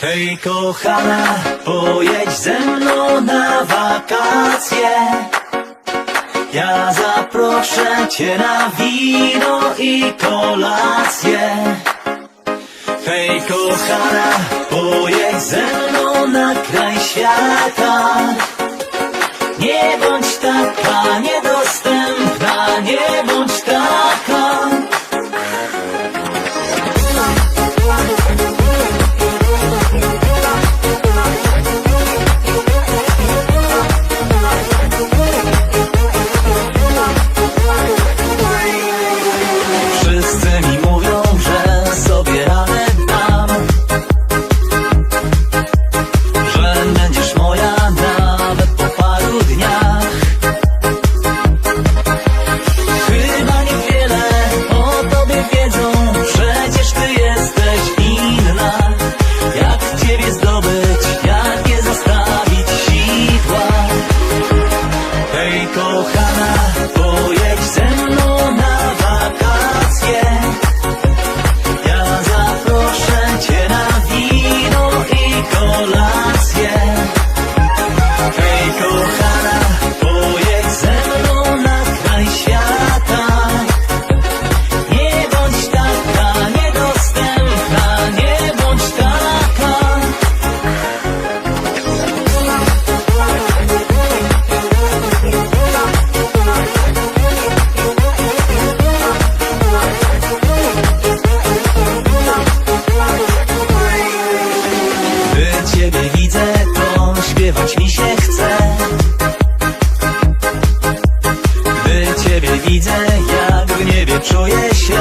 Hej kochana, pojedź ze mną na wakacje. Ja zaproszę cię na wino i kolację. Hej kochana, pojedź ze mną na kraj świata. Nie bądź taka nie 够狠！Ciebie widzę, jak w niebie czuję się.